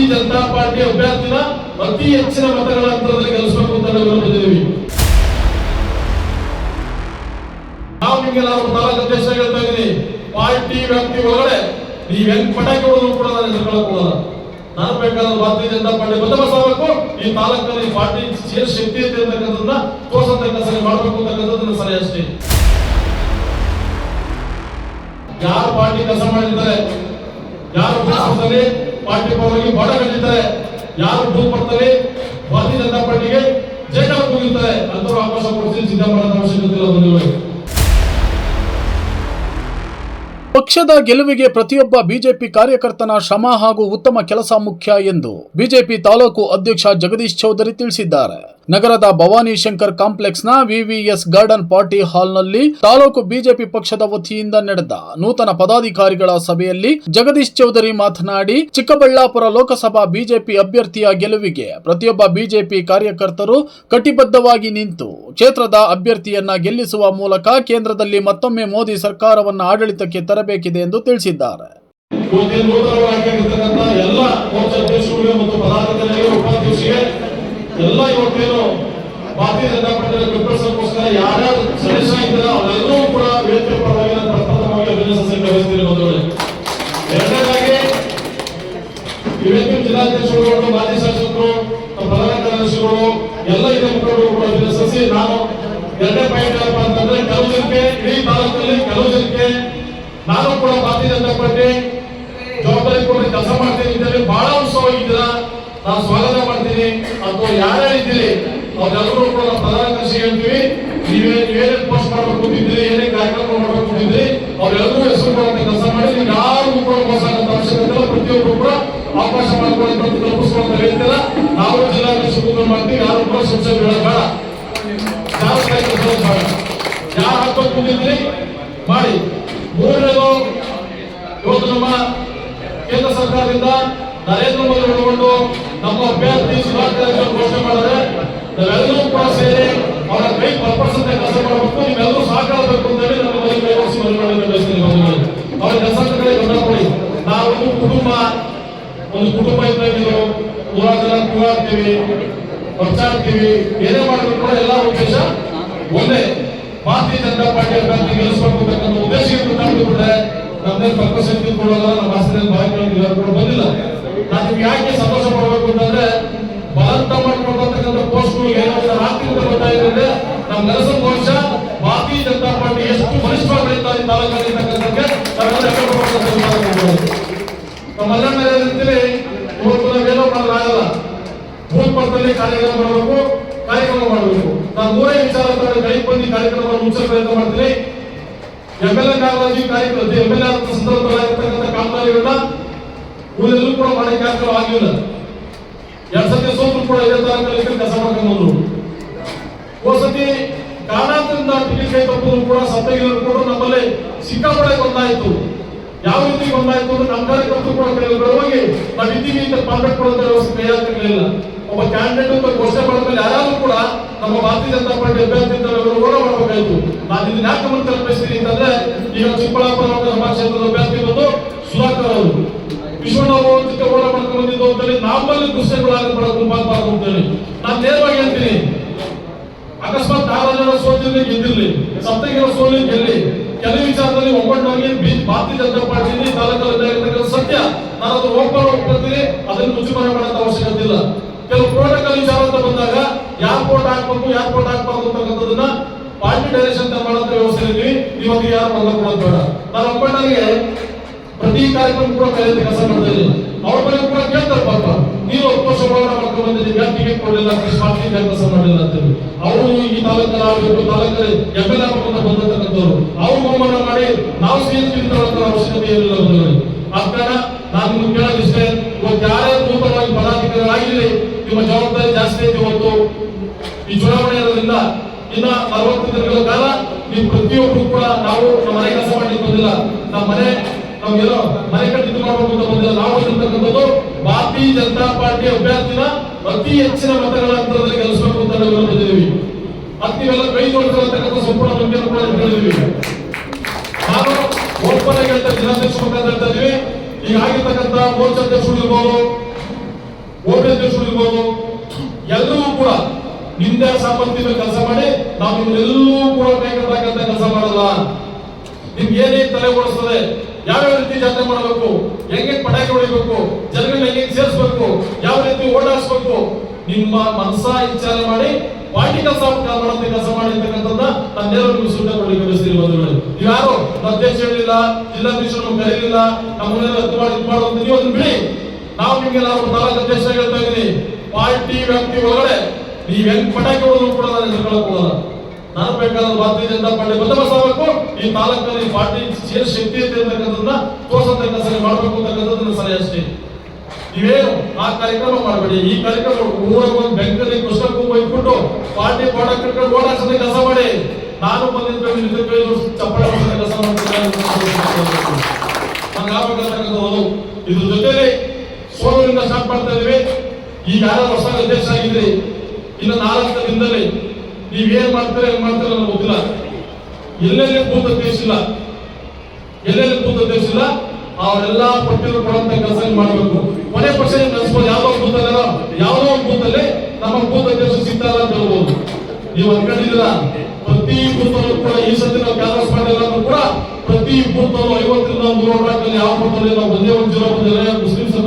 ಭಾರತೀಯ ಜನತಾ ಪಾರ್ಟಿ ಅಭ್ಯರ್ಥಿನ ಅತಿ ಹೆಚ್ಚಿನ ಮತಗಳ ಅಂತರದಲ್ಲಿ ಗೆಲ್ಲಿಸಬೇಕು ಅಂತ ನಾವು ಬಂದಿದ್ದೀವಿ ನಾವು ನಿಮಗೆ ನಾವು ನಾಲ್ಕು ಅಧ್ಯಕ್ಷ ಹೇಳ್ತಾ ಇದ್ದೀನಿ. ಪಾರ್ಟಿ ವ್ಯಾಪ್ತಿ ಒಳಗಡೆ ನೀವು ಹೆಂಗ್ ಪಟಾಕಿ ಹೊಡೆದ್ರು ಕೂಡ ನಾನು ಹೆಸರುಗಳ ನಾನು ಬೇಕಾದ್ರೆ ಭಾರತೀಯ ಜನತಾ ಪಾರ್ಟಿ ಬಂದೋಬಸ್ತ್ ಆಗಬೇಕು ಈ ತಾಲೂಕಲ್ಲಿ ಪಾರ್ಟಿ ಸೇರ್ ಶಕ್ತಿ ಇದೆ ಅಂತಕ್ಕಂಥದ್ದನ್ನ ತೋರಿಸತಕ್ಕಂಥ ಸರಿ ಮಾಡಬೇಕು ಅಂತಕ್ಕಂಥದ್ದನ್ನ ಸರಿ ಅಷ್ಟೇ. ಯಾರು ಪಾರ್ಟಿ ಕೆಲಸ ಮಾಡಿದ್ದಾರೆ? ಯಾರು ಬೂತ್ನಲ್ಲಿ ಪಾರ್ಟಿ ಬಾಡ ಕಟ್ಟಿದ್ದಾರೆ ಯಾರು ಬೂತ್ ಬರ್ತದೆ ಭಾರತೀಯ ಜನತಾ ಪಾರ್ಟಿಗೆ ಜೈನ ಕೂಗಿರ್ತಾರೆ ಅಂತವ್ರು ಅವಕಾಶ ಕೊಡ್ತೀನಿ ಸಿದ್ದರಾಮಯ್ಯ ಅವಶ್ಯಕತೆ ಇಲ್ಲ ಪಕ್ಷದ ಗೆಲುವಿಗೆ ಪ್ರತಿಯೊಬ್ಬ ಬಿಜೆಪಿ ಕಾರ್ಯಕರ್ತನ ಶ್ರಮ ಹಾಗೂ ಉತ್ತಮ ಕೆಲಸ ಮುಖ್ಯ ಎಂದು ಬಿಜೆಪಿ ತಾಲೂಕು ಅಧ್ಯಕ್ಷ ಜಗದೀಶ್ ಚೌಧರಿ ತಿಳಿಸಿದ್ದಾರೆ. ನಗರದ ಭವಾನಿ ಶಂಕರ್ ಕಾಂಪ್ಲೆಕ್ಸ್ನ ವಿವಿಎಸ್ ಗಾರ್ಡನ್ ಪಾರ್ಟಿ ಹಾಲ್ನಲ್ಲಿ ತಾಲೂಕು ಬಿಜೆಪಿ ಪಕ್ಷದ ವತಿಯಿಂದ ನಡೆದ ನೂತನ ಪದಾಧಿಕಾರಿಗಳ ಸಭೆಯಲ್ಲಿ ಜಗದೀಶ್ ಚೌಧರಿ ಮಾತನಾಡಿ, ಚಿಕ್ಕಬಳ್ಳಾಪುರ ಲೋಕಸಭಾ ಬಿಜೆಪಿ ಅಭ್ಯರ್ಥಿಯ ಗೆಲುವಿಗೆ ಪ್ರತಿಯೊಬ್ಬ ಬಿಜೆಪಿ ಕಾರ್ಯಕರ್ತರು ಕಟಿಬದ್ಧವಾಗಿ ನಿಂತು ಕ್ಷೇತ್ರದ ಅಭ್ಯರ್ಥಿಯನ್ನ ಗೆಲ್ಲಿಸುವ ಮೂಲಕ ಕೇಂದ್ರದಲ್ಲಿ ಮತ್ತೊಮ್ಮೆ ಮೋದಿ ಸರ್ಕಾರವನ್ನು ಆಡಳಿತಕ್ಕೆ ತರಬೇಕಿದೆ ಎಂದು ತಿಳಿಸಿದ್ದಾರೆ. ಎಲ್ಲ ಎಲ್ಲ ಇವತ್ತೇನು ಭಾರತೀಯ ಜನತಾ ಪಕ್ಷದ ಬೆಂಬಲಿಸೋಕ್ಕೋಸ್ಕರ ಯಾರ್ಯಾರು ಸದಸ್ಯರಾಗಿದ್ದಾರೆ ಅವರೆಲ್ಲರೂ ಕೂಡ ವೇದಿಕೆ ಪರವಾಗಿ ನಾನು ಪ್ರಪ್ರಥಮವಾಗಿ ಅಭಿನಂದಿಸಲು ಬಯಸ್ತೀನಿ ಬಂಧುಗಳೇ ಎರಡನೇದಾಗಿ ಇವತ್ತಿನ ಜಿಲ್ಲಾಧ್ಯಕ್ಷರುಗಳು ಮಾಜಿ ಶಾಸಕರು ಪ್ರಧಾನ ಕಾರ್ಯದರ್ಶಿಗಳು ಎಲ್ಲ ಇದೆ ಮುಖಂಡರು ಕೂಡ ಅಭಿನಂದಿಸಿ ನಾನು ಎರಡನೇ ಪಾಯಿಂಟ್ ಏನಪ್ಪ ಅಂತಂದ್ರೆ ಕೆಲವು ಜನಕ್ಕೆ, ಇಡೀ ತಾಲೂಕಿನಲ್ಲಿ ಕೆಲವು ಜನಕ್ಕೆ ನಾನು ಕೂಡ ಭಾರತೀಯ ಜನತಾ ಪಾರ್ಟಿ ಜವಾಬ್ದಾರಿ ಕೊಟ್ಟು ಕೆಲಸ ಮಾಡ್ತೀನಿ. ಬಹಳ ಉತ್ಸವವಾಗಿದ್ದೀರ ನಾನು ಸ್ವಾಗತ ಯಾರ್ಯಾರು ಇದ್ದೀರಿ ಅವ್ರೆಲ್ಲರೂ ಕೂಡ ಪ್ರಧಾನ ಕೃಷಿ ಹೇಳ್ತೀವಿ ನೀವೇ ನೀವೇನೇ ಪೋಸ್ಟ್ ಮಾಡ್ಬೇಕು ಕೂತಿದ್ರಿ ಏನೇ ಕಾರ್ಯಕ್ರಮ ಮಾಡ್ಬೇಕು ಕೂತಿದ್ರಿ ಅವ್ರೆಲ್ಲರೂ ಹೆಸರು ಕೊಡುವಂತ ಕೆಲಸ ಮಾಡಿ, ನೀವು ಯಾರು ಕೂಡ ಮೋಸ ಪ್ರತಿಯೊಬ್ಬರು ಕೂಡ ಅವಕಾಶ ಮಾಡ್ಕೊಳ್ಳಿ ಅಂತ ತಲುಪಿಸುವಂತ ಹೇಳ್ತೀರ ನಾವು ಜಿಲ್ಲಾ ಕೃಷಿ ಮಾಡ್ತೀವಿ, ಯಾರು ಕೂಡ ಸಂಶಯ ಬೀಳೋದು ಬೇಡ. ಯಾರು ಬೇಡ. ಯಾರು ಹಾಕೋಕ್ ಬಂದಿದ್ರಿ ಮಾಡಿ. ಮೂರನೇದು, ಇವತ್ತು ನಮ್ಮ ಕೇಂದ್ರ ಸರ್ಕಾರದಿಂದ ನರೇಂದ್ರ ಮೋದಿ ಒಳಗೊಂಡು ನಾವೆಲ್ಲರೂ ಕೂಡ ಸೇರಿ ಅವರ ಕೈ ಅಂತ ಕೆಲಸ ಮಾಡಬೇಕು. ನೀವೆಲ್ಲರೂ ಸಹಕಾರಬೇಕು ಅಂತ ಹೇಳಿ ನಮ್ಮ ಮನೆ ಕೈಗೊಳಿಸಿ ಮನವಿ ಬಯಸ್ತೀನಿ. ಅವರ ಕೆಲಸ ಕಡೆ ಗಮನ ಕೊಡಿ ನಾವು ಕುಟುಂಬ, ಒಂದು ಕುಟುಂಬ ಇದ್ದಾಗಿದ್ರು. ನೂರಾರು ಜನ ಕೂಗಾಡ್ತೀವಿ ಖರ್ಚಾಡ್ತೀವಿ ಏನೇ ಮಾಡಿದ್ರು ಕೂಡ ಎಲ್ಲ ಉದ್ದೇಶ ಒಂದೇ. ಭಾರತೀಯ ಜನತಾ ಪಾರ್ಟಿ ಅಭ್ಯರ್ಥಿ ಗೆಲ್ಲಿಸಬೇಕು ಅಂತಕ್ಕಂಥ ಉದ್ದೇಶ ಗೊತ್ತಾಗ್ಬಿಟ್ರೆ ನಮ್ದೇ ಪರ್ಪಸ್ ಶಕ್ತಿ ಕೊಡೋಲ್ಲ, ನಮ್ಮ ಆಸ್ತಿ ಭಾಗಗಳಲ್ಲಿ ಯಾರು ಕೂಡ ಬಂದಿಲ್ಲ. ನಾನು ಯಾಕೆ ಸಂತೋಷ ಪಡಬೇಕು ಅಂತಂದ್ರೆ ಬಲಂತ ಮಾಡ್ಕೊಳ್ತಕ್ಕಂಥ ಪೋಸ್ಟ್ಗಳಿಗೆ ಅಂತ ಆಗ್ತಿಂತ ಗೊತ್ತಾಗಿದೆ ನಮ್ಮ ಕೆಲಸ ವರ್ಷ ಭಾರತೀಯ ಜನತಾ ಪಾರ್ಟಿ ಎಷ್ಟು ಬಲಿಷ್ಠವಾಗಿ ಬೆಳೀತಾ ಇದೆ ತಾಲೂಕಲ್ಲಿ ಕೆಲಸ ಮಾಡ್ಬೋದು. ನಮ್ಮೆಲ್ಲರ ರೀತಿಯಲ್ಲಿ ಇವತ್ತು ನಾವೇನೋ ಮಾಡೋದಾಗಲ್ಲ ಬೂತ್ ಕಾರ್ಯಕ್ರಮ ಮಾಡಬೇಕು ಕಾರ್ಯಕ್ರಮ ಮಾಡಬೇಕು. ನಾವು ಮೂರೇ ವಿಚಾರ ಕೈ ಬಂದು ಕಾರ್ಯಕ್ರಮ ಮುಚ್ಚ ಪ್ರಯತ್ನ ಮಾಡ್ತೀನಿ. ಎಂ ಎಲ್ ಕಾರ್ಯಕ್ರಮ, ಎಂ ಎಲ್ ಎ ಸಂದರ್ಭದಲ್ಲಿ ಆಗಿರ್ತಕ್ಕಂಥ ಕಾಮಗಾರಿಗಳನ್ನ ಕೂಡ ಆಗಿಲ್ಲ. ಎರಡ್ ಸತಿ ಸೋತು ಕೂಡ ಇದೇ ಕಲಿಕೆ ಕೆಲಸ ಮಾಡ್ಕೊಂಡು ಬಂದ್ರು. ಕಾರಣದಿಂದ ಟಿಕೆಟ್ ಕೈ ತಪ್ಪಿದ್ರು ಕೂಡ ಸತ್ತಗಿದ್ರು ಕೂಡ ನಮ್ಮಲ್ಲಿ ಸಿಕ್ಕಾಪಡೆ ಗೊಂದಾಯಿತು ಯಾವ ರೀತಿ ಗೊಂದಾಯಿತು ಅಂದ್ರೆ ನಮ್ಮ ಕಾರ್ಯಕರ್ತರು ಕೂಡ ಕೆಲವರು ಹೋಗಿ ನಾವು ಇದ್ದೀವಿ ಅಂತ ಪಾಲ್ಪೆಟ್ ಕೊಡುವಂತ ವ್ಯವಸ್ಥೆ ಕೈಯಾಗಿರಲಿಲ್ಲ ಒಬ್ಬ ಕ್ಯಾಂಡಿಡೇಟ್ ಅಂತ ಘೋಷಣೆ ಮಾಡಿದ್ಮೇಲೆ ಯಾರು ಕೂಡ ನಮ್ಮ ಭಾರತೀಯ ಜನತಾ ಪಾರ್ಟಿ ಅಭ್ಯರ್ಥಿ ಅಂತ ಓಡ ಮಾಡಬೇಕಾಯ್ತು ನಾನು ಇದನ್ನ ಯಾಕೆ ಗಮನ ತಲುಪಿಸ್ತೀನಿ ಅಂತಂದ್ರೆ, ಈಗ ಚಿಕ್ಕಬಳ್ಳಾಪುರ ಲೋಕಸಭಾ ಕ್ಷೇತ್ರದ ಅಭ್ಯರ್ಥಿ ಬಂದು ಸುಧಾಕರ್ ಅವರು. ಜೊತೆ ಓಡ ಮಾಡ್ಕೊಂಡು ಬಂದಿದ್ದು ಅಂತೇಳಿ ನಮ್ಮಲ್ಲಿ ದುಶ್ಚರ್ಯಗಳಾಗಬಾರದು ಮಾಡಬಾರದು ಅಂತೇಳಿ. ನಾನು ನೇರವಾಗಿ ಹೇಳ್ತೀನಿ. ಅಕಸ್ಮಾತ್ ನಾರಾಯಣ ಸೋತಿರ್ಲಿ ಗೆದ್ದಿರ್ಲಿ. ಸಪ್ತಗಿರ ಸೋಲಿ ಗೆಲ್ಲಿ. ಕೆಲವು ವಿಚಾರದಲ್ಲಿ ಒಗ್ಗಟ್ಟಾಗಿ ಬಿ- ಭಾರತೀಯ ಜನತಾ ಪಾರ್ಟಿ ತಾಲೂಕಲ್ಲಿ ಸತ್ಯ. ನಾನು ಅದು ಒಪ್ಪಲು ಒಪ್ಕೊಳ್ತೀನಿ ಅದನ್ನು ಮುಚ್ಚುಮರೆ ಮಾಡೋ ಅವಶ್ಯಕತೆ ಇಲ್ಲ. ಕೆಲವು ಪ್ರೋಟೋಕಾಲ್ ವಿಚಾರ ಅಂತ ಬಂದಾಗ ಯಾರ್ ಫೋಟ್ ಹಾಕ್ಬೇಕು, ಯಾರ್ ಕೋಟ್ ಹಾಕ್ಬಾರ್ದು ಅಂತಕ್ಕಂಥದ್ದನ್ನ ಪಾರ್ಟಿ ಡೈರೆಕ್ಷನ್ ಮಾಡೋಂಥ ವ್ಯವಸ್ಥೆ ಇದ್ವಿ ಇವಾಗ ಯಾರು ಬಂದ ಕೊಡೋದು ಬೇಡ. ನಾನು ಒಪ್ಪಂಡಾಗೆ ಪ್ರತಿ ಕಾರ್ಯಕ್ರಮ ಕೂಡ ಕರೆಯುತ್ತೆ ಕೆಲಸ ಮಾಡ್ತಾ ಇದ್ದೀನಿ. ಅವ್ರ ಬಗ್ಗೆ ಕೂಡ ಕೇಳ್ತಾರೆ, ಪಾಪ ನೀವು ಹತ್ತು ವರ್ಷ ಮಾಡ್ಕೊಂಡು ಬಂದಿದ್ದೀವಿ ಯಾಕೆ ಟಿಕೆಟ್ ಕೊಡಲಿಲ್ಲ ಸ್ಮಾರ್ಟ್ ಯಾಕೆ ಕೆಲಸ ಮಾಡಲಿಲ್ಲ ಅಂತೇಳಿ ಅವರು ಈ ತಾಲೂಕಲ್ಲಿ ಆಗಬೇಕು ತಾಲೂಕಲ್ಲಿ ಎಂ ಎಲ್ ಅಂತ ಬಂದಿರ್ತಕ್ಕಂಥವ್ರು ಅವ್ರು ಬಹುಮಾನ ಮಾಡಿ ನಾವು ಸ್ವೀಕರಿಸಿಕೊಳ್ಳೋ ಅವಶ್ಯಕತೆ ಇರಲಿಲ್ಲ ಬಂದವರು ಆದ ಕಾರಣ ನಾನು ನಿಮ್ಗೆ ಕೇಳೋದಿಷ್ಟೇ ಇವತ್ತು ಯಾರೇ ನೂತನವಾಗಿ ಪದಾಧಿಕಾರಿಗಳಾಗಿರಲಿ ನಿಮ್ಮ ಜವಾಬ್ದಾರಿ ಜಾಸ್ತಿ ಐತೆ ಇವತ್ತು ಈ ಚುನಾವಣೆ ಇರೋದ್ರಿಂದ ಇನ್ನ ಅರವತ್ತು ದಿನಗಳ ಕಾಲ ನೀವು ಪ್ರತಿಯೊಬ್ಬರು ಕೂಡ ನಾವು ನಮ್ಮ ಮನೆ ಕೆಲಸ ಮಾಡ್ಲಿಕ್ಕೆ ಬಂದಿಲ್ಲ. ನಮ್ಮ ಮನೆ ನಾವೇನೋ ಮನೆ ಕಟ್ಟಿದ್ದು ಮಾಡಬೇಕು ಅಂತ ನಾವು ಇರ್ತಕ್ಕಂಥದ್ದು ಭಾರತೀಯ ಜನತಾ ಪಾರ್ಟಿ ಅಭ್ಯರ್ಥಿನ ಅತಿ ಹೆಚ್ಚಿನ ಮತಗಳ ಅಂತರದಲ್ಲಿ ಗೆಲ್ಲಿಸಬೇಕು ಅಂತ ನಾವು ಬಂದಿದ್ದೀವಿ ಅತ್ತಿವೆಲ್ಲ ಕೈ ಜೋಡಿಸಿರತಕ್ಕಂಥ ಸಂಪೂರ್ಣ ಬಗ್ಗೆ ಕೂಡ ಹೇಳಿದೀವಿ ನಾನು ಓಪನ್ ಆಗಿ ಹೇಳ್ತಾ ಜಿಲ್ಲಾಧ್ಯಕ್ಷ ಮುಖಾಂತರ ಹೇಳ್ತಾ ಈಗ ಆಗಿರ್ತಕ್ಕಂಥ ಮೋರ್ಚಾ ಅಧ್ಯಕ್ಷರು ಇರ್ಬೋದು ಓಪಿ ಅಧ್ಯಕ್ಷರು ಇರ್ಬೋದು ಎಲ್ಲರೂ ಕೂಡ ನಿಂದ ಸಾಮರ್ಥ್ಯ ಕೆಲಸ ಮಾಡಿ ನಾವು ನಿಮ್ಮೆಲ್ಲರೂ ಕೂಡ ಕೈ ಕಟ್ಟಕ್ಕಂತ ಕೆಲಸ ಮಾಡಲ್ಲ ನಿಮ್ಗೆ ಏನೇ ತಲೆ ಓಡಿಸ್ತದೆ? ಯಾವ್ಯಾವ ರೀತಿ ಜಾತ್ರೆ ಮಾಡಬೇಕು, ಹೆಂಗೆ ಪಟಾಕಿ ಹೊಡಿಬೇಕು, ಜನಗಳನ್ನ ಹೆಂಗೆ ಸೇರಿಸ್ಬೇಕು, ಯಾವ ರೀತಿ ಓಡಾಡಿಸ್ಬೇಕು, ನಿಮ್ಮ ಮನಸ್ಸ ವಿಚಾರ ಮಾಡಿ ಪಾರ್ಟಿ ಕೆಲಸ ಮಾಡುವಂತ ಕೆಲಸ ಮಾಡಿ ಅಂತಕ್ಕಂಥದ್ದನ್ನ ತನ್ನೆಲ್ಲರೂ ನೀವು ಸುತ್ತ ಕೊಡಲಿಕ್ಕೆ ಬಯಸ್ತೀರಿ ಬಂಧುಗಳೇ. ಯಾರು ಅಧ್ಯಕ್ಷ ಹೇಳಿಲ್ಲ ಜಿಲ್ಲಾಧ್ಯಕ್ಷರು ಕರೀಲಿಲ್ಲ, ನಮ್ಮನ್ನೆಲ್ಲ ಹತ್ತು ಮಾಡಿ ಇದು ಮಾಡುವಂತ ನೀವು ಅದನ್ನ ಬಿಡಿ. ನಾವು ನಿಮಗೆ ನಾವು ತಾಲೂಕು ಅಧ್ಯಕ್ಷ ಹೇಳ್ತಾ ಇದೀನಿ ಪಾರ್ಟಿ ವ್ಯಾಪ್ತಿ ಒಳಗಡೆ ನೀವ್ ಹೆಂಗ್ ಪಟಾಕಿ ಹೊಡೆದ್ರು ಕೂಡ ನಾನು ಹೆದರ್ಕೊಳ್ಳಕ್ ಹೋಗಲ್ಲ. ನಾನು ಬೇಕಾದ್ರೆ ಭಾರತೀಯ ಜನತಾ ಪಾರ್ಟಿ ಬಂದೋಬಸ್ತ್ ಈ ತಾಲೂಕಲ್ಲಿ ಪಾರ್ಟಿ ಏನು ಶಕ್ತಿ ಇದೆ ಅಂತಕ್ಕಂಥದ್ದನ್ನ ತೋರಿಸತಕ್ಕಂಥ ಸರಿ ಮಾಡಬೇಕು ಅಂತಕ್ಕಂಥದ್ದು ಸಲಹೆ ಅಷ್ಟೇ. ನೀವೇನು ಆ ಕಾರ್ಯಕ್ರಮ ಮಾಡಬೇಡಿ. ಈ ಕಾರ್ಯಕ್ರಮ ಊರಾಗ ಒಂದು ಬೆಂಕಲ್ಲಿ ಕೃಷ್ಣಕ್ಕೂ ಬೈದ್ಬಿಟ್ಟು ಪಾರ್ಟಿ ಬಾಡ ಕಟ್ಕೊಂಡು ಓಡಾಡ್ಸೋದ ಕೆಲಸ ಮಾಡಿ. ನಾನು ಬಂದಿದ್ದ ಚಪ್ಪಳ ಕೆಲಸ ಆಗ್ಬೇಕಂತಕ್ಕಂಥದ್ದು ಇದ್ರ ಜೊತೆಗೆ ಸೋಮರಿಂದ ಸ್ಟಾರ್ಟ್ ಮಾಡ್ತಾ ಇದೀವಿ ಈಗ ಯಾರು ಹೊಸ ಅಧ್ಯಕ್ಷ ಆಗಿದ್ರಿ ಇನ್ನು ನಾಲ್ಕು ದಿನದಲ್ಲಿ ನೀವೇನ್ ಮಾಡ್ತೀರ ಏನ್ ಮಾಡ್ತಾರೆ ನನಗೆ ಗೊತ್ತಿಲ್ಲ. ಎಲ್ಲೆಲ್ಲಿ ಭೂತ ತಿಳಿಸಿಲ್ಲ ಎಲ್ಲೆಲ್ಲಿ ಭೂತ ಇಲ್ಲ, ಅವರೆಲ್ಲ ಪಟ್ಟಿರು ಕೊಡಂತ ಕೆಲಸ ಮಾಡಬೇಕು. ಕೊನೆ ಪಕ್ಷ ನಿಮ್ಗೆ ಯಾವ ಯಾವ್ದೋ ಒಂದು ಬೂತ್ ಅಲ್ಲ. ಯಾವ್ದೋ ಒಂದು ಬೂತ್ ಅಲ್ಲಿ ನಮ್ಮ ದೇಶ ಸಿಗ್ತಾ ಅಂತ ಹೇಳ್ಬೋದು. ನೀವು ಅನ್ಕೊಂಡಿದ್ದೀರ? ಪ್ರತಿ ಬೂತ್ ಅಲ್ಲೂ ಕೂಡ ಈ ಸತಿ ನಾವು ಕ್ಯಾಲಸ್ ಮಾಡಿಲ್ಲ ಅಂದ್ರೂ ಕೂಡ ಪ್ರತಿ ಬೂತ್ ಅಲ್ಲೂ ಐವತ್ತರಿಂದ ನೂರ ಯಾವ ಬೂತ್ ಅಲ್ಲಿ ನಾವು ಒಂದೇ ಒಂದು ಜೀರೋ ಬಂದಿಲ್ಲ ಮುಸ್ಲಿಮ್ಸ್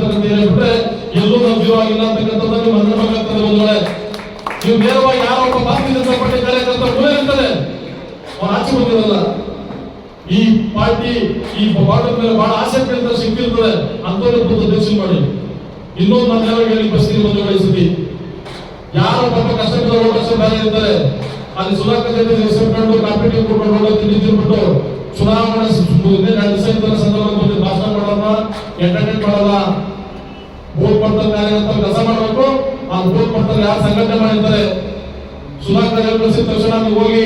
ಈ ಪಾರ್ಟಿ, ಈ ಬಾರ್ಡರ್ ಮೇಲೆ ಬಹಳ ಆಸಕ್ತಿ ಅಂತ ಶಕ್ತಿ ಇರ್ತದೆ ಬಂದು ದರ್ಶನ ಮಾಡಿ. ಇನ್ನೊಂದು ನಾನು ಯಾವಾಗ ಹೇಳಿ ಬಂದು ವಹಿಸಿದ್ವಿ ಯಾರು ಪಾಪ ಕಷ್ಟ ಇರ್ತಾರೆ, ಅಲ್ಲಿ ಸುಧಾಕರ್ ಜೊತೆ ಹೆಸರುಕೊಂಡು ನಿಂತಿರ್ಬಿಟ್ಟು ಚುನಾವಣೆ ಸಂದರ್ಭದಲ್ಲಿ ಭಾಷಣ ಮಾಡಲ್ಲ ಎಂಟರ್ಟೈನ್ ಮಾಡಲ್ಲ ಬೋರ್ ಪಡ್ತಾರೆ ಕೆಲಸ ಮಾಡಬೇಕು, ಆ ಬೋರ್ ಪಡ್ತಾರೆ ಯಾರು ಸಂಘಟನೆ ಮಾಡಿರ್ತಾರೆ ಸುಧಾಕರ್ ಪ್ರಸಿದ್ಧ ತಕ್ಷಣ ಹೋಗಿ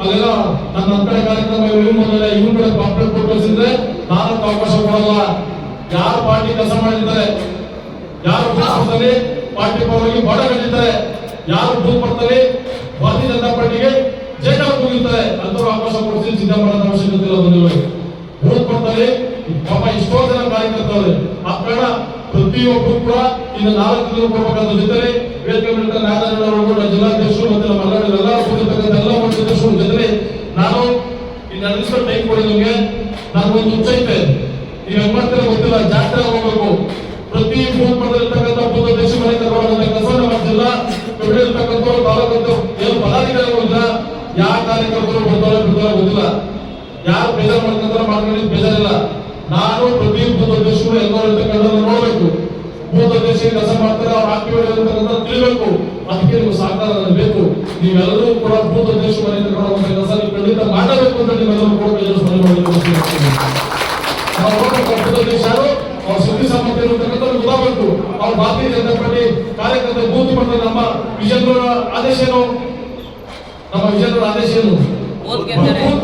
ಅಲ್ಲೆಲ್ಲ ನನ್ನ ಅಂತರ ಕಡೆ ಕಾರ್ಯಕ್ರಮ ಇವ್ರು ಮೊದಲೇ ಇವ್ರ ಕಡೆ ಪಾಂಪ್ಲೆಟ್ ಕೊಟ್ಟು ಕಳಿಸಿದ್ರೆ ನಾನು ಅವಕಾಶ ಕೊಡಲ್ಲ. ಯಾರು ಪಾರ್ಟಿ ಕೆಲಸ ಮಾಡಿದ್ದಾರೆ ಯಾರು ಬೂತ್ನಲ್ಲಿ ಪಾರ್ಟಿ ಪರವಾಗಿ ಬಡ ಕಟ್ಟಿದ್ದಾರೆ ಯಾರು ಬೂತ್ ಪಡ್ತಾರೆ ಭಾರತೀಯ ಜನತಾ ಪಾರ್ಟಿಗೆ ಜೇಕಲ್ ಹೋಗಿರ್ತಾರೆ ಅಂತವ್ರು ಅವಕಾಶ ಕೊಡಿಸಿ ಸಿದ್ಧ ಮಾಡೋದ ಅವಶ್ಯಕತೆ ಇಲ್ಲ ಬಂದಿರುವ ಬೂತ್ ಪಾಪ ಎಷ್ಟೋ ಜನ ಕಾರ್ಯಕರ್ತವ್ರೆ ಆ ಕಾರಣ ಪ್ರತಿಯೊಬ್ಬರು ಕೂಡ ಇನ್ನು ನಾಲ್ಕು ದಿನ ಕೊಡಬೇಕಾದ ಜೊತೆ ವೇದಿಕೆ ಮೇಲೆ ನಾರಾಯಣ ಜಿಲ್ಲಾಧ್ಯಕ್ಷರು ಮತ್ತೆ ನಮ್ಮ ಎಲ್ಲ ಕೂಡಿರ್ತಕ್ಕಂಥ ಎಲ್ಲ ಒಂದು ಅಧ್ಯಕ್ಷರು ಜೊತೆ ನಾನು ಎರಡು ದಿವಸ ಟೈಮ್ ಕೊಡಿ ನಿಮಗೆ. ನನಗೊಂದು ಹುಚ್ಚ ಐತೆ ನೀವು ಹೆಂಗ್ ಮಾಡ್ತೀರ ಗೊತ್ತಿಲ್ಲ. ಜಾತ್ರೆ ಹೋಗ್ಬೇಕು. ಪ್ರತಿ ಬೂತ್ ಮಾಡಿರ್ತಕ್ಕಂಥ ಬೂತ್ ದೇಶ ಮನೆ ಕರ್ಕೊಂಡು ಕೆಲಸ ಮಾಡ್ತಿಲ್ಲ. ಜಿಲ್ಲಾ ಇರ್ತಕ್ಕಂಥವ್ರು ತಾಲೂಕು ಏನು ಪದಾಧಿಕಾರಿಗಳಿಲ್ಲ ಯಾವ ಕಾರ್ಯಕರ್ತರು ಬರ್ತಾರೆ ಬಿಡ್ತಾರೆ ಗೊತ್ತಿಲ್ಲ. ಯಾರು ಬೇಜಾರು ಮಾಡ್ತಾರೆ ಮಾಡ್ಕೊಂಡಿದ್ದು ಬೇಜಾರಿಲ್ಲ. ನಾನು ಪ್ರತಿ ಬೂತ್ ದೇಶ ಎಲ್ಲರೂ ಇರ್ತಕ್ಕಂಥದ್ದು ಅಧ್ಯಕ್ಷ ಕೆಲಸ ಮಾಡ್ತಾರೆ ಅವ್ರ ಇರ್ತಕ್ಕಂಥ ತಿಳಿಬೇಕು. ಅದಕ್ಕೆ ನೀವು ಸಹಕಾರ ಬೇಕು. ನೀವೆಲ್ಲರೂ ಕೂಡ ಭೂತ ದೇಶ ಕರ್ಕೊಂಡು ಕೆಲಸ ನೀವು ಖಂಡಿತ ಮಾಡಬೇಕು ಅಂತ ನೀವೆಲ್ಲರೂ ಕೂಡ ಅವ್ರ ಸುದ್ದಿ ಸಾಮರ್ಥ್ಯ ಇರುವಂತಕ್ಕಂಥ ಗೊತ್ತಾಗಬೇಕು ಅವ್ರ ಭಾರತೀಯ ಜನತಾ ಪಾರ್ಟಿ ಕಾರ್ಯಕರ್ತ ಬೂತ್ ಮಾಡ್ತಾರೆ ನಮ್ಮ ವಿಜೇಂದ್ರ ಆದೇಶ ಏನು? ನಮ್ಮ ವಿಜೇಂದ್ರ ಆದೇಶ ಏನು? ಬೂತ್. ಬೂತ್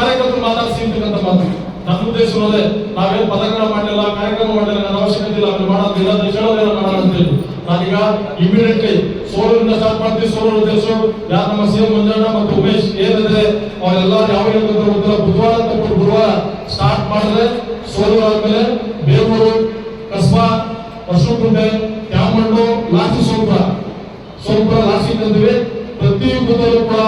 ಕಾರ್ಯಕರ್ತರು ಮಾತಾಡಿಸಿ ಅಂತಕ್ಕಂಥ ಮಾತು. ನಮ್ಮ ಉದ್ದೇಶ ಅದೇ ನಾವೇನು ಪದಗಳ ಮಾಡಲಿಲ್ಲ, ಕಾರ್ಯಕ್ರಮ ಮಾಡಲಿಲ್ಲ ನನ್ನ ಅವಶ್ಯಕತೆ ಇಲ್ಲ. ಅದು ಮಾಡೋದು ಇಲ್ಲ ಅಂತ ಹೇಳೋದೇನೋ ಮಾಡೋಣ ಅಂತ ಹೇಳಿ. ನಾನೀಗ ಇಮಿಡಿಯೇಟ್ಲಿ ಸೋಲೂರಿಂದ ಸ್ಟಾರ್ಟ್ ಮಾಡ್ತೀವಿ ಸೋಲೂರು ಅಧ್ಯಕ್ಷರು ಯಾರು ನಮ್ಮ ಸಿ ಮಂಜಣ್ಣ ಮತ್ತು ಉಮೇಶ್ ಏನಿದೆ ಅವರೆಲ್ಲ ಯಾವ ಹೇಳ್ತಾರೆ ಬುಧವಾರ ಅಂತ ಗುರುವಾರ ಸ್ಟಾರ್ಟ್ ಮಾಡಿದ್ರೆ ಸೋಲೂರು ಆದ್ಮೇಲೆ ಬೇಲೂರು, ಕಸ್ಬಾ ವರ್ಷಕುಂಟೆ ಕ್ಯಾಮಂಡು ಲಾಸ್ಟ್ ಸೋಲ್ಪುರ ಸೋಲ್ಪುರ ಲಾಸ್ಟ್ ತಂದಿವೆ. ಪ್ರತಿ ಬುಧವಾರ ಕೂಡ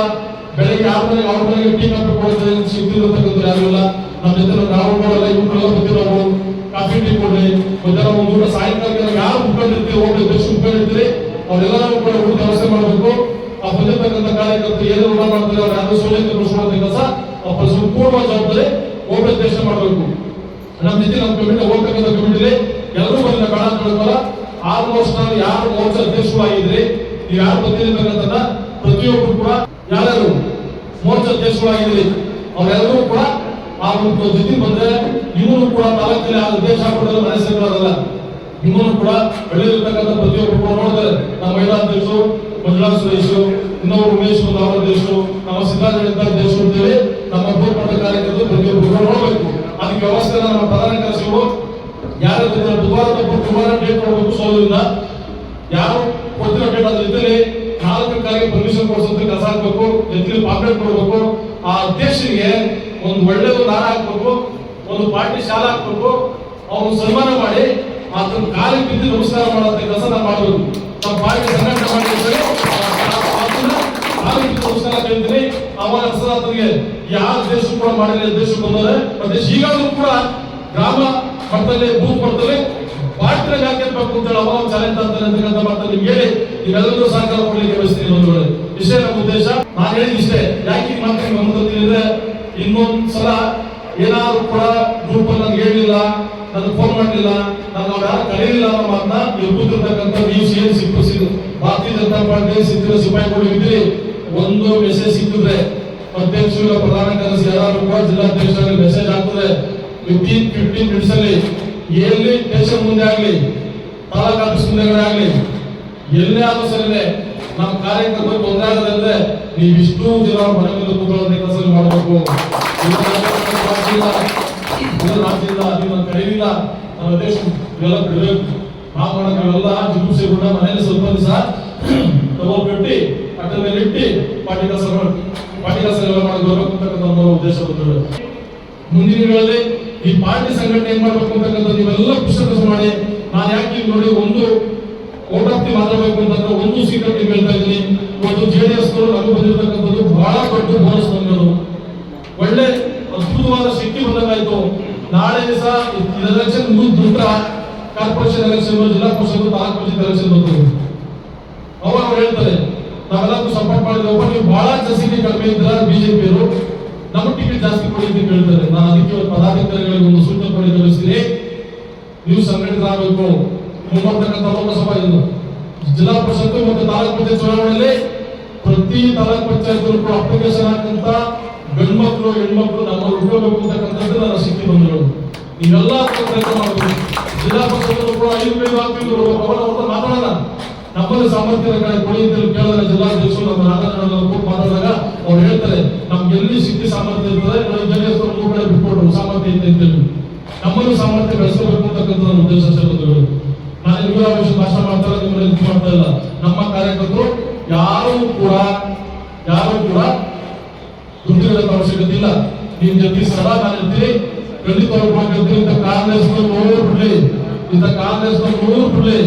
ಬೆಳಗ್ಗೆ ಆರು ಮನೆಗೆ ಆರು ಮನೆಗೆ ಟೀ ಕಾಫಿ ಕೊಡ್ತಾರೆ ಸಿಗ್ತಿರತಕ್ಕಂಥ ಯಾರು ಇಲ್ಲ. ನಮ್ಮ ಜೊತೆ ನಾವು ಇವ್ರೆಲ್ಲ ಬಂದಿರೋರು ಕಾಫಿ ಟೀ ಕೊಡ್ರಿ. ಮಧ್ಯಾಹ್ನ ಒಂದು ಸಾಯಂಕಾಲ ಯಾರು ಮುಖಂಡಿರ್ತೀವಿ ಹೋಗಿ ದಕ್ಷ ಮುಖಂಡಿರ್ತೀರಿ ಅವರೆಲ್ಲರೂ ಕೂಡ ಊಟ ವ್ಯವಸ್ಥೆ ಮಾಡಬೇಕು. ಆ ಬಂದಿರ್ತಕ್ಕಂಥ ಕಾರ್ಯಕರ್ತರು ಏನು ಊಟ ಮಾಡ್ತಾರೆ, ಅವ್ರು ಯಾರು ಸೌಲಭ್ಯ ಕಳಿಸ್ಕೊಳ್ಳೋ ಕೆಲಸ ಅವ್ರ ಸಂಪೂರ್ಣ ಜವಾಬ್ದಾರಿ ಒಬ್ಬ ಮಾಡಬೇಕು. ನಮ್ಮ ಜೊತೆ ನಮ್ಮ ಕಮಿಟಿ ಹೋಗ್ತಕ್ಕಂಥ ಕಮಿಟಿಲಿ ಎಲ್ಲರೂ ಬಂದ ಕಾಳ ಹೇಳ್ತಾರ ಆಲ್ಮೋಸ್ಟ್ ನಾವು ಯಾರು ಮೋರ್ಚಾ ಅಧ್ಯಕ್ಷರು ಆಗಿದ್ರಿ ನೀವು ಯಾರು ಬಂದಿರ್ತಕ್ಕಂಥ ಪ್ರತಿಯೊಬ್ಬರು ಕೂಡ ಯಾರ್ಯಾರು ಮೋರ್ಚಾ ಅಧ್ಯಕ್ಷರು ಆಗಿದ್ರಿ ಅವರೆಲ್ಲರೂ ಕೂಡ ಒಂದು ಜೊತೆ ಬಂದ್ರೆ ಇವನು ಕೂಡ ತಾಲೂಕಿನಲ್ಲಿ ಆ ಉದ್ದೇಶ ಕೊಡಲು ಮನಸ್ಸಿರೋದಲ್ಲ ಇವನು ಕೂಡ ಬೆಳೆದಿರ್ತಕ್ಕಂಥ ಪ್ರತಿಯೊಬ್ಬರು ನೋಡಿದ್ರೆ ನಮ್ಮ ಮಹಿಳಾ ಅಧ್ಯಕ್ಷರು ಮಂಜುಳಾ ಸುರೇಶು ಇನ್ನೊಬ್ಬರು ಉಮೇಶ್ ಒಂದು ಅವರ ದೇಶರು ನಮ್ಮ ಸಿದ್ಧಾರ್ಥ ದೇಶರು ಅಂತೇಳಿ ನಮ್ಮ ಬೂತ್ ಕಾರ್ಯಕ್ರಮದ ಪ್ರತಿಯೊಬ್ಬರು ನೋಡ್ಬೇಕು. ಅದಕ್ಕೆ ವ್ಯವಸ್ಥೆ ನಮ್ಮ ಪ್ರಧಾನ ಕೆಲಸಗಳು ಯಾರ ಬುಧವಾರ ತಪ್ಪು ಗುರುವಾರ ಡೇಟ್ ಕೊಡಬೇಕು ಸೋದರಿಂದ ಯಾರು ಕೊಡ್ತಿರೋ ಡೇಟ್ ಅದ್ರ ಜೊತೆಲಿ ನಾಲ್ಕು ಕಾರ್ಯ ಪರ್ಮಿಷನ್ ಕೊಡಿಸೋದಕ್ಕೆ ಕೆಲಸ ಹಾಕ್ಬೇಕು ಜೊತೆಲಿ ಪಾಪ್ಲೇಟ್ ಕೊಡಬೇಕು ಆ ಅಧ್ಯಕ್ಷರಿಗೆ ಒಂದು ಒಳ್ಳೆ ಒಂದು ಹಾರ ಹಾಕ್ಬೇಕು ಒಂದು ಪಾರ್ಟಿ ಶಾಲೆ ಹಾಕ್ಬೇಕು ಅವನು ಸನ್ಮಾನ ಮಾಡಿ, ಆತನ ಕಾಲಿಗೆ ಬಿದ್ದು ನಮಸ್ಕಾರ ಮಾಡುವಂತ ಕೆಲಸ ನಾವು ಮಾಡಬೇಕು ನಮ್ಮ ಪಾರ್ಟಿ ಸಂಘಟನೆ ಮಾಡಿದ್ರೆ ಅದನ್ನ ಬಿದ್ದು ನಮಸ್ಕಾರ ಕೇಳ್ತೀನಿ ಅವಾಗ ಅಸರಾತ್ರಿಗೆ ಯಾವ ದೇಶ ಕೂಡ ಮಾಡಿಲ್ಲ, ದೇಶ ಬಂದರೆ ಮತ್ತೆ ಈಗಾಗಲೂ ಕೂಡ ಗ್ರಾಮ ಮಟ್ಟದಲ್ಲಿ ಬೂತ್ ಮಟ್ಟದಲ್ಲಿ ಪಾರ್ಟಿನ ಹಾಕಿರ್ಬೇಕು ಅಂತ ಹೇಳಿ ಚಾಲೆಂಜ್ ಅಂತಕ್ಕಂಥ ಹೇಳಿ ಸಹಕಾರ ಕೊಡಲಿಕ್ಕೆ ಬಯಸ್ತೀನಿ ಬಂಧುಗಳೇ ಇಷ್ಟೇ ನಮ್ಮ ಉದ್ದೇಶ. ನಾನು ಯಾಕೆ ಈ ಮಾತು ಗಮನದಲ್ಲಿದೆ ಇನ್ನೊಂದ್ ಸಲ ಏನಾದ್ರು ಕೂಡ ಗ್ರೂಪ್ ನನ್ಗೆ ಹೇಳಿಲ್ಲ ನನಗೆ ಫೋನ್ ಮಾಡಲಿಲ್ಲ ನಾನು ಅವ್ರು ಯಾರು ಕರೆಯಲಿಲ್ಲ ಅನ್ನೋ ಮಾತನ್ನ ನೀವು ಕೂತಿರ್ತಕ್ಕಂಥ ನೀವು ಸಿ ಎನ್ ಸಿಕ್ಕು ಸಿಕ್ಕು. ಭಾರತೀಯ ಜನತಾ ಪಾರ್ಟಿ ಸಿಕ್ಕಿರೋ ಸಿಪಾಯಿಗಳು ಇದ್ರಿ ಒಂದು ಮೆಸೇಜ್ ಸಿಕ್ಕಿದ್ರೆ ಅಧ್ಯಕ್ಷ ಪ್ರಧಾನ ಕಾರ್ಯದರ್ಶಿ ಯಾರು ಕೂಡ ಜಿಲ್ಲಾಧ್ಯಕ್ಷರಲ್ಲಿ ಮೆಸೇಜ್ ಹಾಕಿದ್ರೆ ವಿತಿನ್ ಫಿಫ್ಟೀನ್ ಮಿನಿಟ್ಸ್ ಅಲ್ಲಿ ಎಲ್ಲಿ ಸ್ಟೇಷನ್ ಮುಂದೆ ಆಗಲಿ, ತಾಲೂಕು ಆಫೀಸ್ ಮುಂದೆಗಡೆ ಎಲ್ಲೇ ಆದರೂ ಸರಿನೆ ನಮ್ಮ ಕಾರ್ಯಕರ್ತರು ತೊಂದರೆ ಆಗದಂದ್ರೆ ನೀವು ಇಷ್ಟು ಜನ ಮನೆ ಮೇಲೆ ಕೂತ್ಕೊಳ್ಳೋದೇ ಕೆಲಸ ಮಾಡಬೇಕು ಅದನ್ನ ಕರೀಲಿಲ್ಲ ನಮ್ಮ ದೇಶ ಇವೆಲ್ಲ ಬಿಡಬೇಕು ನಾವು ಮಾಡೋಕೆ ಇವೆಲ್ಲ ಜಿಗುಪ್ಸೆಗಳನ್ನ ಮನೇಲಿ ಸ್ವಲ್ಪ ದಿವಸ ಕಟ್ಟಿ ಅಟ್ಟದ ಮೇಲೆ ಇಟ್ಟು ಪಾಟಿ ಕೆಲಸ ಪಾಟಿ ಕೆಲಸ ಎಲ್ಲ ಮಾಡಿ ಬರ್ಬೇಕು ಅಂತಕ್ಕಂಥ ನಮ್ಮ ಉದ್ದೇಶ ಬಂದರು ಮುಂದಿನ ದಿನಗಳಲ್ಲಿ ಈ ಪಾರ್ಟಿ ಸಂಘಟನೆ ಏನ್ ಮಾಡ್ಬೇಕು ಅಂತಕ್ಕಂಥ ನೀವೆಲ್ಲ ಪುಸ್ತಕ ಮಾಡಿ ನಾನು ಯಾಕೆ ನೋಡಿ ಒಂದು ಓಟಾಪ್ತಿ ಮಾತಾಡಬೇಕು ಅಂತ ಒಂದು ಸೀಟ್ ಅಂತ ಹೇಳ್ತಾ ಇದ್ದೀನಿ. ಇವತ್ತು ಜೆ ಡಿ ಎಸ್ ನಮಗೆ ಬಂದಿರತಕ್ಕಂಥದ್ದು ಬಹಳ ದೊಡ್ಡ ಬೋನಸ್ ಬಂದಿರೋದು ಒಳ್ಳೆ ಅದ್ಭುತವಾದ ಶಕ್ತಿ ಬಂದಂಗಾಯ್ತು. ನಾಳೆ ದಿವಸ ಎಲೆಕ್ಷನ್ ದುಡ್ಡ ಕಾರ್ಪೊರೇಷನ್ ಎಲೆಕ್ಷನ್ ಜಿಲ್ಲಾ ಪರಿಷತ್ ತಾಲೂಕು ಪಂಚಾಯತ್ ಎಲೆಕ್ಷನ್ ಬರ್ತದೆ ಅವಾಗ ಹೇಳ್ತಾರೆ ನಾವೆಲ್ಲಕ್ಕೂ ಸಪೋರ್ಟ್ ಮಾಡಿದ್ರೆ ಒಬ್ಬ ನೀವು ಬಹಳ ಜಸಿಗೆ ಕಡಿಮೆ ಇದ್ರ ಬಿಜೆಪಿಯವರು ನಮ್ಮ ಟಿಕೆಟ್ ಜಾಸ್ತಿ ಕೊಡಿ ಅಂತ ಕೇಳ್ತಾರೆ. ನಾನು ಅದಕ್ಕೆ ಪದಾಧಿಕಾರಿಗಳಿಗೆ ಒಂದು ಸೂಚನೆ ಕೊಡಿ ತಿಳಿಸ್ತೀನಿ ನೀವು ಸಂಘಟಿತರಾಗಬೇಕು ಮುಂಬರ್ತಕ್ಕಂಥ ಲೋಕಸಭಾ ಇದು ಜಿಲ್ಲಾ ಪರಿಷತ್ತು ಮತ್ತು ತಾಲೂಕು ಪಂಚಾಯತ್ ಚುನಾವಣೆಯಲ್ಲಿ ಪ್ರತಿ ತಾಲೂಕ್ ಪಂಚಾಯತ್ ಕೂಡ ಅಪ್ಲಿಕೇಶನ್ ಹಾಕಂತ ಗಂಡು ಮಕ್ಕಳು ಹೆಣ್ಮಕ್ಳು ನಮ್ಮ ಉಳ್ಕೋಬೇಕು ಅಂತಕ್ಕಂಥದ್ದು ನನ್ನ ಶಕ್ತಿ ಬಂದರು ನೀವೆಲ್ಲ ಪ್ರಯತ್ನ ಮಾಡಬೇಕು ಜಿಲ್ಲಾ ಪರಿಷತ್ತು ಕೂಡ ಐದು ಅವ್ರ ಮಾತಾಡೋಣ. ನಮ್ಮಲ್ಲಿ ಸಾಮರ್ಥ್ಯ ಕಡೆ ಕೊಡಿ ಅಂತ ಹೇಳಿ ಕೇಳಿದ್ರೆ ಜಿಲ್ಲಾಧ್ಯಕ್ಷರು ನಮ್ಮ ರಾಜಕಾರಣ ಕೂತು ಮಾತಾಡಿದಾಗ ಅವ್ರು ಹೇಳ್ತಾರೆ ನಮ್ಗೆ ಎಲ್ಲಿ ಸಿಕ್ಕಿ ಸಾಮರ್ಥ್ಯ ಇರ್ತದೆ ಬಿಟ್ಕೊಟ್ರು, ಸಾಮರ್ಥ್ಯ ಐತೆ ಅಂತ ಹೇಳಿ ನಮ್ಮಲ್ಲಿ ಸಾಮರ್ಥ್ಯ ಬೆಳೆಸಬೇಕು ಅಂತಕ್ಕಂಥ ಉದ್ದೇಶ ಸೇರಿದ್ರು ನಾನು ನಿಮಗೆ ವಿಷಯ ಭಾಷಣ ನಿಮ್ಮಲ್ಲಿ ಮಾಡ್ತಾ ನಮ್ಮ ಕಾರ್ಯಕರ್ತರು ಯಾರು ಕೂಡ ಯಾರು ಕೂಡ ದುಡ್ಡಿನ ಅವಶ್ಯಕತೆ ಇಲ್ಲ. ನಿಮ್ ಜೊತೆ ಸದಾ ನಾನು ಇರ್ತೀನಿ. ಖಂಡಿತವಾಗಿ ಕೂಡ ಗೆಲ್ತೀನಿ ಇಂಥ ಕಾಂಗ್ರೆಸ್ ನೂರು ಬಿಡ್ಲಿ ಇಂಥ ಕಾಂಗ್ರೆಸ್ ನೂರು ಬಿಡ್ಲಿ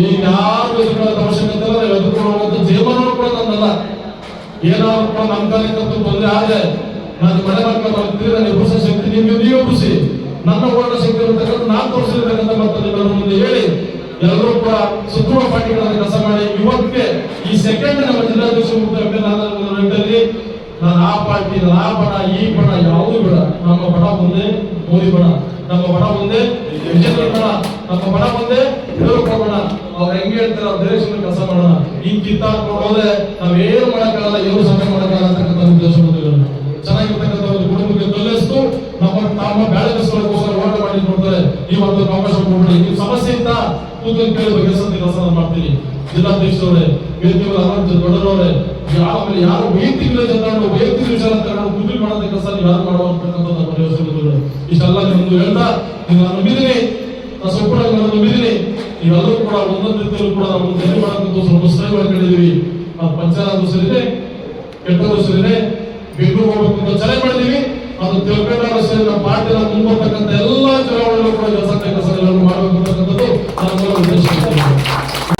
ಈ ಯಾರು ಎದುರುಕೊಳ್ಳೋದು ಅವಶ್ಯಕತೆ ಇಲ್ಲ, ನಾವು ಎದುರುಕೊಳ್ಳುವಂತ ಕೂಡ ನನ್ನಲ್ಲ. ಏನಾದ್ರು ನಮ್ಮ ಕಾರ್ಯಕರ್ತರು ತೊಂದರೆ ಆದ್ರೆ ನಾನು ಮನೆ ಮಕ್ಕಳು ಬರ್ತೀರಿ ನಾನು ಎಬ್ಬಿಸೋ ಶಕ್ತಿ, ನಿಮ್ಗೆ ನೀವು ಎಬ್ಬಿಸಿ ನನ್ನ ಓಡ ಶಕ್ತಿ ಇರತಕ್ಕಂಥ ನಾನು ತೋರಿಸಿರ್ತಕ್ಕಂಥ ಮತ್ತೆ ಹೇಳಿ. ಎಲ್ಲರೂ ಕೂಡ ಸುತ್ತೂರು ಪಾರ್ಟಿಗಳನ್ನು ಕೆಲಸ ಮಾಡಿ. ಇವತ್ತಿಗೆ ಈ ಸೆಕೆಂಡ್ ನಮ್ಮ ಜಿಲ್ಲಾಧ್ಯಕ್ಷ ಮುಖ್ಯಮಂತ್ರಿ ನಾನು ಆ ಪಾರ್ಟಿ ನಾನು ಬಣ ಈ ಬಡ ಯಾವುದೂ ಬೇಡ. ನಮ್ಮ ಬಡ ಮುಂದೆ ಮೋದಿ ಬಡ ನಮ್ಮ ಬಡ ಮುಂದೆ ಬಣ ನಮ್ಮ ಬಡ ಮುಂದೆ ಯಡಿಯೂರಪ್ಪ ಬಣ ಅವ್ರು ಹೆಂಗೆ ಹೇಳ್ತಾರೆ? ಅವ್ರ ಡೈರೆಕ್ಷನ್ ಕೆಲಸ ಮಾಡೋಣ. ಕಿತ್ತಾಡ್ಕೊಂಡು ಹೋದ್ರೆ ನಾವೇನು ಮಾಡಕ್ಕಾಗಲ್ಲ? ಏನು ಸಮಯ ಮಾಡಕ್ಕಾಗಲ್ಲ ಕೂತ್ಕೊಂಡು ಕೇಳುವ ಬಗೆಹರಿಸಂತ ಕೆಲಸ ಮಾಡ್ತೀನಿ ಜಿಲ್ಲಾಧ್ಯಕ್ಷರವರೇ ವೇದಿಕೆ ಹಲವಾರು ದೊಡ್ಡರವರೇ ಆಮೇಲೆ ಯಾರು ವೈಯಕ್ತಿಕ ಜನರು, ವೈಯಕ್ತಿಕ ವಿಚಾರ ನಾವು ಕುದುರೆ ಮಾಡೋದ ಕೆಲಸ ಯಾರು ಮಾಡುವಂತಕ್ಕಂಥ ನಮ್ಮ ಯೋಚನೆಗಳು ಇಷ್ಟೆಲ್ಲ ನಿಮ್ದು ಹೇಳ್ತಾ, ನೀವು ನಾನು ನಂಬಿದ್ದೀನಿ ನಾನು ಸಂಪೂರ್ಣ ನಾನು ನಂಬಿದ್ದೀನಿ ನೀವೆಲ್ಲರೂ ಕೂಡ ಒಂದೊಂದು ರೀತಿಯಲ್ಲೂ ಕೂಡ ನಾವು ಏನು ಮಾಡಕ್ಕಂತ ಸ್ವಲ್ಪ ಸಹಾಯ ಮಾಡ್ಕೊಂಡಿದ್ದೀವಿ ನಾವು ಪಂಚಾಯತ್ ಸರಿದೆ ಕೆಟ್ಟವರು ಸರಿದೆ ಬೆಂಗಳೂರು ಹೋಗ್ಬೇಕು ಅಂತ ಚಲನೆ ಮಾಡಿದೀವಿ ಅದು ತಿಳ್ಕೊಂಡಾಗ ಸರಿ ನಮ್ಮ ಪಾರ್ಟಿನ ಮುಂಬರ್ತಕ್ಕಂಥ ಎಲ್ಲ ಚುನಾವಣೆಗಳು ಕೂಡ ಕೆಲಸ ಕೆಲಸಗಳನ್ನು ಮಾಡಬೇಕು ಅಂತಕ್ಕಂಥದ್ದು ಉದ್ದೇಶ